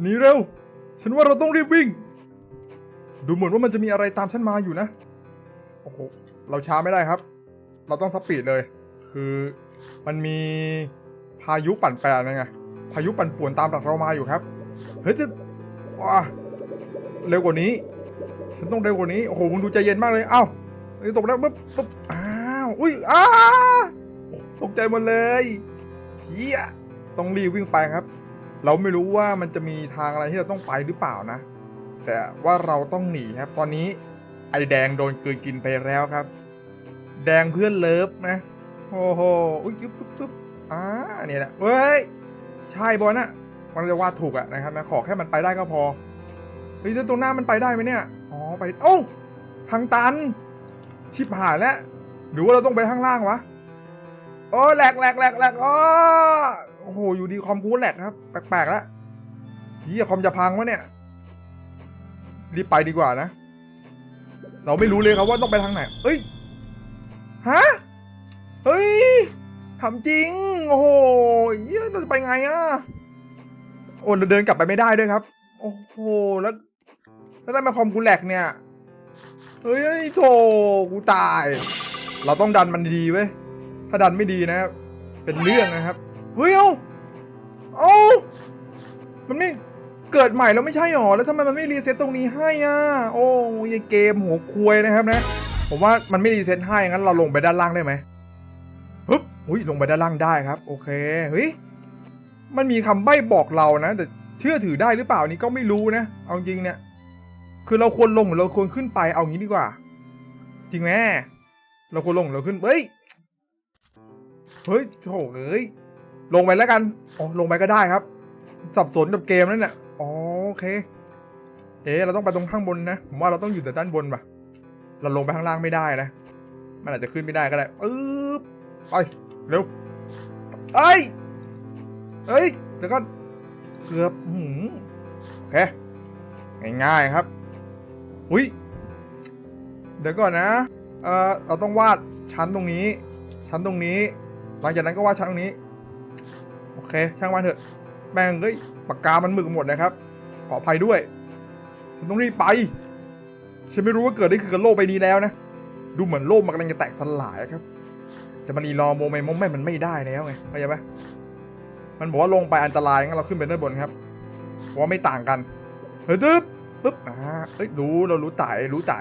หนีเร็ว ฉันว่าเราต้องรีบวิ่ง ดูเหมือนว่ามันจะมีอะไรตามฉันมาอยู่นะ โอ้โห เราช้าไม่ได้ครับ เราต้องสปีดเลย คือมันมีพายุปั่นแปรนะไง พายุปั่นป่วนตามหลังเรามาอยู่ครับ เฮ้ยจะว้าเร็วกว่านี้ ฉันต้องเร็วกว่านี้ โอ้โหมึงดูใจเย็นมากเลย เอ้าเอ้ตกแล้วปุ๊บปุ๊บอ้าว อุ้ย อ้า ตกใจหมดเลยเฮียต้องรีบวิ่งไปครับ เราไม่รู้ว่ามันจะมีทางอะไรที่เราต้องไปหรือเปล่านะ แต่ว่าเราต้องหนีครับ ตอนนี้ไอแดงโดนกืนกินไปแล้วครับ แดงเพื่อนเลิฟนะโอ้โหอุ้ยปุ๊บปุ๊บปุ๊บอ่าเนี่ยแหละเฮ้ยใช่บอลน่ะมันจะวาดถูกอะนะครับนะขอแค่มันไปได้ก็พอเฮ้ยแล้วตรงหน้ามันไปได้ไหมเนี่ยอ๋อไปโอ้ทางตัน ชิบหายแล้วหรือว่าเราต้องไปข้างล่างวะโอ้แหลกแหลกแหลกแหลกอ๋อ โอ้โห อยู่ดีคอมกูแหลกครับ แปลกๆแล้วเฮียคอมจะพังวะเนี่ย รีบไปดีกว่านะ เราไม่รู้เลยครับว่าต้องไปทางไหนเฮ้ย ฮะ เฮ้ยทำจริง โอ้โหเฮียเราจะไปไงอะโอ้เราเดินกลับไปไม่ได้ด้วยครับ โอ้โห แล้ว แล้วได้มาคอมกูแหลกเนี่ย เฮ้ยโถกูตาย เราต้องดันมันดีเว้ย ถ้าดันไม่ดีนะ เป็นเรื่องนะครับ เฮ้ยเอา เอามันไม่เกิดใหม่แล้วไม่ใช่หรอ แล้วทำไมมันไม่รีเซ็ตตรงนี้ให้อะ โอ้ยเกมหัวควยนะครับนะ ผมว่ามันไม่รีเซ็ตให้ งั้นเราลงไปด้านล่างได้ไหมฮึบอุ้ยลงไปด้านล่างได้ครับ โอเค เฮ้ย มันมีคำใบ้บอกเรานะ แต่เชื่อถือได้หรือเปล่านี่ก็ไม่รู้นะ เอาจริงเนี่ย คือเราควรลงหรือเราควรขึ้นไป เอางี้ดีกว่า จริงไหมเราควรลงเราขึ้น เฮ้ย เฮ้ยโถเอ้ย ลงไปแล้วกันอ๋อลงไปก็ได้ครับ สับสนกับเกมนั่นแหละอ๋อโอเค เอ๊ะเราต้องไปตรงข้างบนนะผมว่าเราต้องอยู่แต่ด้านบนป่ะ เราลงไปข้างล่างไม่ได้นะ มันอาจจะขึ้นไม่ได้ก็ได้ปึ๊บไปเร็วเอ้ยเฮ้ยเดี๋ยวก็เกือบหืมโอเคง่ายๆครับอุ้ยเดี๋ยวก่อนนะเออเราต้องวาดชั้นตรงนี้ ชั้นตรงนี้ หลังจากนั้นก็วาดชั้นตรงนี้ โอเค ช่างมันเถอะ แม่งเฮ้ยปากกามันหมึกหมดนะครับ ขออภัยด้วยฉันต้องรีบไป ฉันไม่รู้ว่าเกิดได้คือกับโลกใบนี้แล้วนะ ดูเหมือนโลกมันกำลังจะแตกสลายครับ จะมารีรอโมเมนต์มเมนต์มันไม่ได้แล้วไงเข้าใจปะมันบอกว่าลงไปอันตรายงั้นเราขึ้นไปด้านบนครับว่าไม่ต่างกัน เฮ้ยตึ๊บปึ๊บอ่าเอ้ยรู้เรารู้ไต่รู้ไต่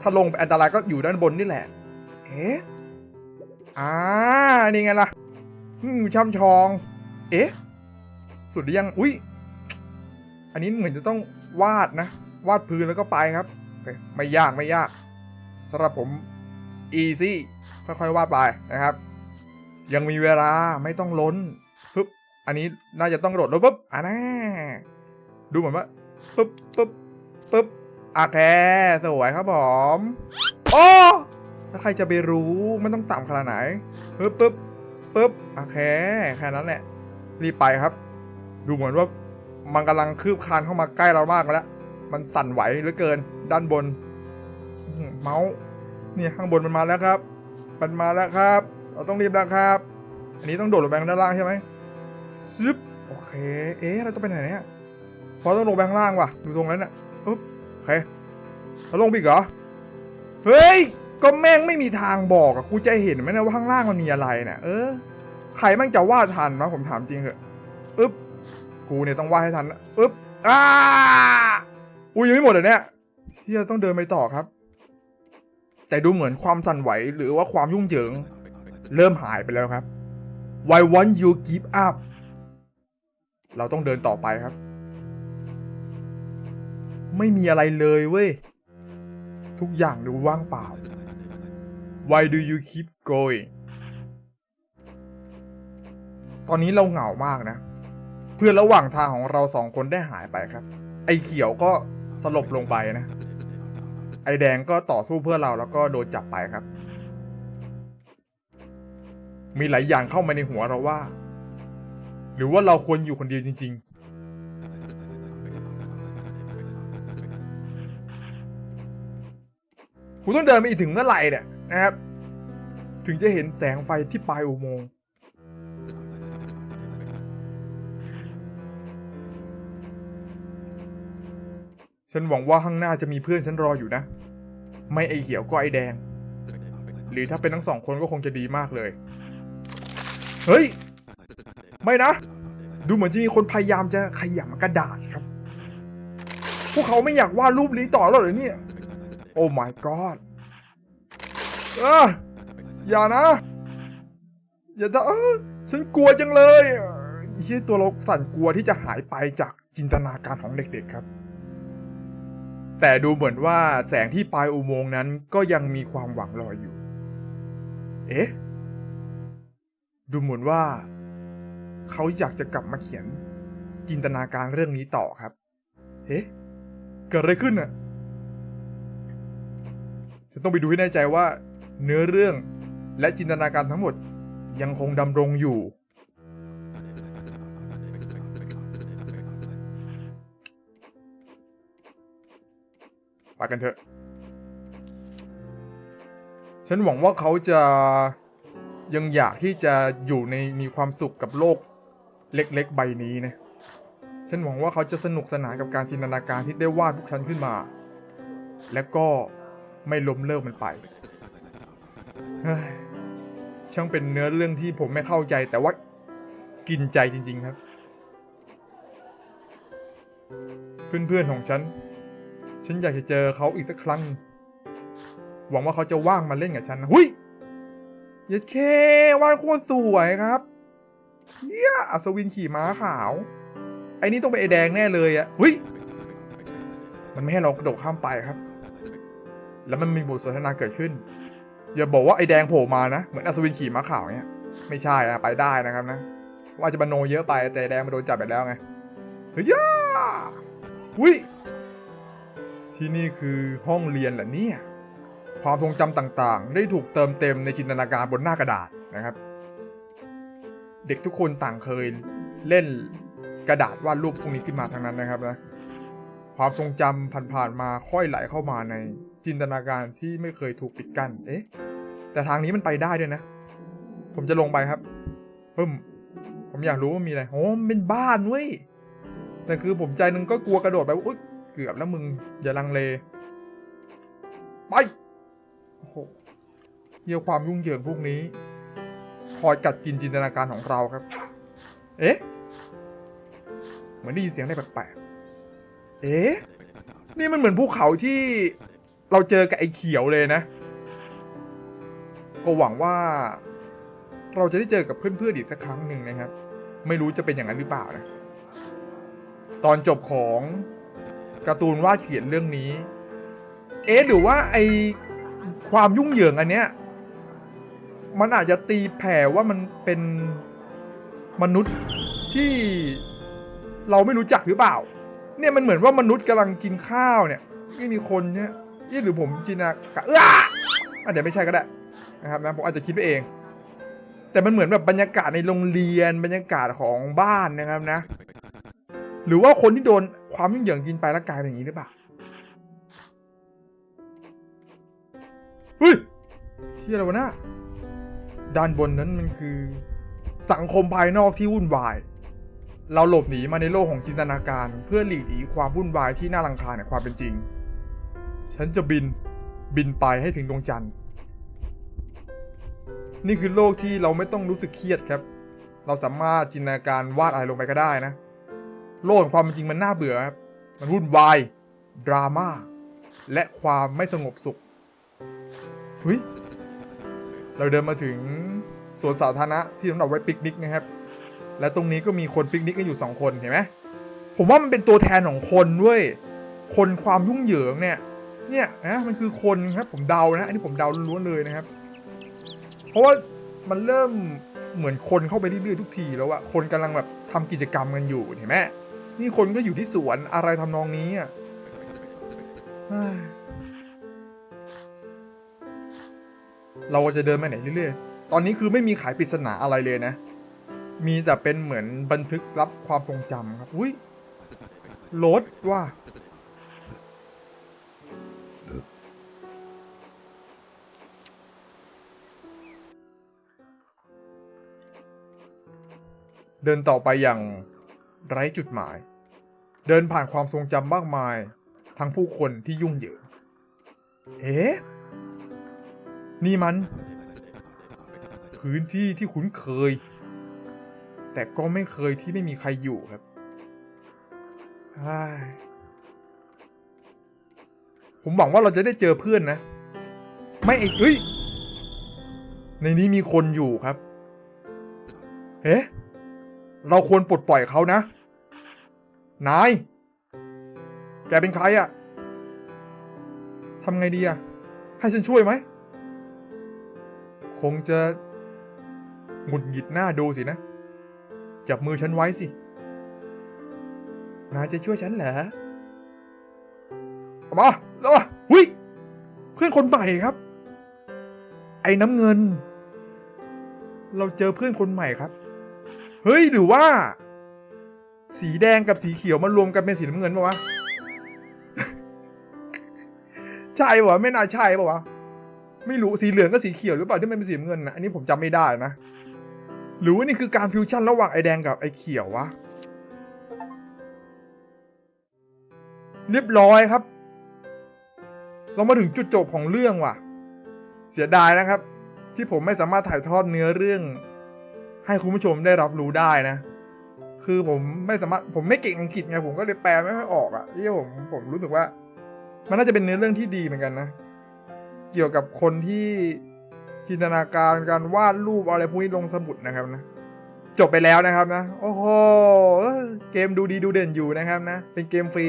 ถ้าลงไปอันตรายก็อยู่ด้านบนนี่แหละ เอ๊ะอ่านี่ไงล่ะอืมช่ำชอง เอ๊ะ สุดหรือยัง อุ้ย อันนี้เหมือนจะต้องวาดนะ วาดพื้นแล้วก็ไปครับ ไม่ยากไม่ยากสำหรับผม easy ค่อยๆ วาดไปนะครับ ยังมีเวลาไม่ต้องล้นปึ๊บ อันนี้น่าจะต้องโดดแล้วปุ๊บอ่าน่าดูเหมือนว่าปุ๊บปุ๊บปุ๊บโอเคสวยครับผม โอ้แล้วใครจะไปรู้มันต้องต่ำขนาดไหนปึ๊บปึ๊บปึ๊บโอเคแค่นั้นแหละ รีบไปครับ ดูเหมือนว่ามันกำลังคืบคลานเข้ามาใกล้เรามากแล้ว มันสั่นไหวเหลือเกิน ด้านบน เมาส์นี่ข้างบนมันมาแล้วครับ มันมาแล้วครับ เราต้องรีบแล้วครับ อันนี้ต้องโดดลงไปข้างด้านล่างใช่ไหมซึบโอเค เอ๊ะเราต้องไปไหนเนี่ยพอต้องลงไปข้างล่างว่ะ ดูตรงนั้นน่ะปึ๊บโอเคเราลงไปอีกเหรอ เฮ้ย ก็แม่งไม่มีทางบอกอะกูจะเห็นไหมนะว่าข้างล่างมันมีอะไรเนี่ยเออ ใครแม่งจะวาดทันวะผมถามจริงเหอะอึ๊บกูเนี่ยต้องวาดให้ทันนะอึ๊บอ้าอุ้ยยังไม่หมดเลยเนี่ยที่จะต้องเดินไปต่อครับ แต่ดูเหมือนความสั่นไหวหรือว่าความยุ่งเหยิง เริ่มหายไปแล้วครับ Why won't you give up เราต้องเดินต่อไปครับ ไม่มีอะไรเลยเว้ย ทุกอย่างดูว่างเปล่า Why do you keep going ตอนนี้เราเหงามากนะ เพื่อนระหว่างทางของเราสองคนได้หายไปครับ ไอ้เขียวก็สลบลงไปนะ ไอ้แดงก็ต่อสู้เพื่อเราแล้วก็โดนจับไปครับ มีหลายอย่างเข้ามาในหัวเราว่า หรือว่าเราควรอยู่คนเดียวจริงๆกูต้องเดินไปอีกถึงเมื่อไหร่เนี่ยนะครับ ถึงจะเห็นแสงไฟที่ปลายอุโมงค์ ฉันหวังว่าข้างหน้าจะมีเพื่อนฉันรออยู่นะ ไม่ไอเขียวก็ไอแดง หรือถ้าเป็นทั้งสองคนก็คงจะดีมากเลย เฮ้ย ไม่นะ ดูเหมือนจะมีคนพยายามจะขยำกระดาษครับ พวกเขาไม่อยากวาดรูปนี้ต่อแล้วเหรอเนี่ย โอ้ my god เอออย่านะ อย่าจะเออฉันกลัวจังเลยเออเฮียตัวเราสั่นกลัวที่จะหายไปจากจินตนาการของเด็กๆครับ แต่ดูเหมือนว่าแสงที่ปลายอุโมงค์นั้นก็ยังมีความหวังรออยู่ เอ๊ะ ดูเหมือนว่า เขาอยากจะกลับมาเขียน จินตนาการเรื่องนี้ต่อครับ เอ๊ะ เกิดอะไรขึ้นน่ะฉันต้องไปดูให้แน่ใจว่า เนื้อเรื่องและจินตนาการทั้งหมดยังคงดำรงอยู่ ไปกันเถอะ ฉันหวังว่าเขาจะยังอยากที่จะอยู่ในมีความสุขกับโลกเล็กๆ ใบนี้นะ ฉันหวังว่าเขาจะสนุกสนานกับการจินตนาการที่ได้วาดพวกฉันขึ้นมา และก็ไม่ล้มเลิกมันไปช่างเป็นเนื้อเรื่องที่ผมไม่เข้าใจแต่ว่ากินใจจริง ๆ ครับ เพื่อน ๆ ของฉัน ฉันอยากจะเจอเขาอีกสักครั้ง หวังว่าเขาจะว่างมาเล่นกับฉันนะหุยเย็ดเควาดโคตรสวยครับเฮียอัศวินขี่ม้าขาว ไอ้นี่ต้องเป็นไอแดงแน่เลยอะหุยมันไม่ให้เรากระโดดข้ามไปครับ แล้วมันมีบทสนทนาเกิดขึ้น อย่าบอกว่าไอแดงโผล่มานะ เหมือนอัศวินขี่ม้าขาวเนี่ย ไม่ใช่อะไปได้นะครับนะ ว่าจะบรรโนเยอะไปแต่แดงมันโดนจับไปแล้วไง เฮ้ยย่าหุย ที่นี่คือห้องเรียนเหรอเนี่ย ความทรงจำต่างๆ ได้ถูกเติมเต็มในจินตนาการบนหน้ากระดาษนะครับ เด็กทุกคนต่างเคยเล่นกระดาษวาดรูปพวกนี้ขึ้นมาทั้งนั้นนะครับนะความทรงจำผ่านๆมาค่อยไหลเข้ามาในจินตนาการที่ไม่เคยถูกปิดกั้นเอ๊ะ แต่ทางนี้มันไปได้ด้วยนะ ผมจะลงไปครับเพิ่มผมอยากรู้ว่ามีอะไรโอ้เป็นบ้านเว้ย แต่คือผมใจหนึงก็กลัวกระโดดไปว่าอุ๊ย กือบแล้วมึง อย่าลังเล ไป โอ้โหเยี่ยความยุ่งเหยิงพวกนี้ คอยกัดกินจินตนาการของเราครับ เอ๊ะ เหมือนได้ยินเสียงอะไรแปลกๆ เอ๊ะ นี่มันเหมือนภูเขาที่เราเจอกับไอ้เขียวเลยนะ ก็หวังว่า เราจะได้เจอกับเพื่อนๆอีกสักครั้งหนึ่งนะครับ ไม่รู้จะเป็นอย่างนั้นหรือเปล่านะ ตอนจบของ การ์ตูนว่าเขียนเรื่องนี้ เอ๊ะหรือว่าไอความยุ่งเหยิงอันเนี้ยมันอาจจะตีแผ่ว่ามันเป็นมนุษย์ที่เราไม่รู้จักหรือเปล่า เนี่ยมันเหมือนว่ามนุษย์กำลังกินข้าวเนี่ยไม่มีคนเนี่ยนี่หรือผมจินตนาการเอออาจจะไม่ใช่ก็ได้นะครับนะผมอาจจะคิดไปเอง แต่มันเหมือนแบบบรรยากาศในโรงเรียนบรรยากาศของบ้านนะครับนะ หรือว่าคนที่โดน ความยุ่งเหยิงกินไปแล้วกลายเป็นอย่างนี้หรือเปล่าเฮ้ยเชี่ยอะไรวะน่ะด้านบนนั้นมันคือ สังคมภายนอกที่วุ่นวาย เราหลบหนีมาในโลกของจินตนาการ เพื่อหลีกหนีความวุ่นวายที่น่ารังคาญในความเป็นจริง ฉันจะบินบินไปให้ถึงดวงจันทร์ นี่คือโลกที่เราไม่ต้องรู้สึกเครียดครับ เราสามารถจินตนาการวาดอะไรลงไปก็ได้นะ โลกแห่งความเป็นจริงมันน่าเบื่อครับ มันวุ่นวาย ดราม่า และความไม่สงบสุขเฮ้ยเราเดินมาถึงสวนสาธารณะที่สำหรับไว้ปิกนิกนะครับ และตรงนี้ก็มีคนปิกนิกกันอยู่สองคนเห็นไหมผมว่ามันเป็นตัวแทนของคนเว้ยคนความยุ่งเหยิงเนี่ย เนี่ยนะมันคือคนครับ ผมเดานะ อันนี้ผมเดาล้วนเลยนะครับ เพราะว่ามันเริ่มเหมือนคนเข้าไปเรื่อยๆทุกทีแล้วอะคนกำลังแบบทำกิจกรรมกันอยู่เห็นไหม นี่คนก็อยู่ที่สวนอะไรทำนองนี้อะเฮ้ยเราจะเดินไปไหนเรื่อยๆ ตอนนี้คือไม่มีขายปริศนาอะไรเลยนะ มีแต่เป็นเหมือนบันทึกรับความทรงจำครับ อุ้ยรถว่าเดินต่อไปอย่างไร้จุดหมาย เดินผ่านความทรงจำมากมาย ทั้งผู้คนที่ยุ่งเหยิงเอ๊ะนี่มัน พื้นที่ที่คุ้นเคย แต่ก็ไม่เคยที่ไม่มีใครอยู่ครับเฮ้ผมหวังว่าเราจะได้เจอเพื่อนนะ ไม่ไอ้เอ้ยในนี้มีคนอยู่ครับ เอ๊ะ เราควรปลดปล่อยเขานะ นาย แกเป็นใครอะทำไงดีอะให้ฉันช่วยไหม คงจะหงุดหงิดหน้าดูสินะ จับมือฉันไว้สิ นายจะช่วยฉันเหรอเอามาแล้วหุยเพื่อนคนใหม่ครับ ไอ้น้ำเงิน เราเจอเพื่อนคนใหม่ครับ เฮ้ยหรือว่า สีแดงกับสีเขียวมารวมกันเป็นสีน้ำเงินปะวะ ใช่ปะวะไม่น่าใช่ปะวะ ไม่รู้สีเหลืองกับสีเขียวหรือเปล่าที่มันเป็นสีน้ำเงินนะอันนี้ผมจำไม่ได้นะ หรือว่านี่คือการฟิวชั่นระหว่างไอแดงกับไอเขียววะ เรียบร้อยครับ เรามาถึงจุดจบของเรื่องว่ะ เสียดายนะครับ ที่ผมไม่สามารถถ่ายทอดเนื้อเรื่อง ให้คุณผู้ชมได้รับรู้ได้นะ คือผมไม่สามารถผมไม่เก่งอังกฤษไงผมก็เลยแปลไม่ค่อยออกอะ่ะที่ผมผมรู้สึกว่า มันน่าจะเป็นเนื้อเรื่องที่ดีเหมือนกันนะ เกี่ยวกับคนที่จินตนาการการวาดรูปอะไรพวกนี้ลงสมุดนะครับนะจบไปแล้วนะครับนะ โอ้โหเอ้ยเกมดูดีดูเด่นอยู่นะครับนะ เป็นเกมฟรี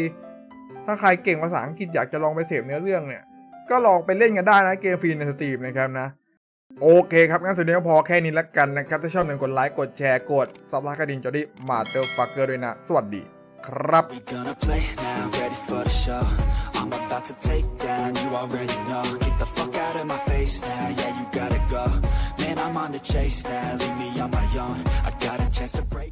ถ้าใครเก่งภาษาอังกฤษอยากจะลองไปเสพเนื้อเรื่องเนี่ย ก็ลองไปเล่นกันได้นะเกมฟรีในสตรีมนะครับนะ โอเคครับ งั้นสุดนี้ก็พอแค่นี้ละกันนะครับ ถ้าชอบหนึ่งกดไลค์ กดแชร์ กดซับสไลค์กระดิ่งจอดี้มาเตอร์ฟักเกอร์ด้วยนะ สวัสดีครับ We gonna play now, ready for the show. I'm about to take down, you already know. Get the fuck out of my face now, yeah, you gotta go. Man, I'm on the chase now, leave me on my own. I got a chance to break.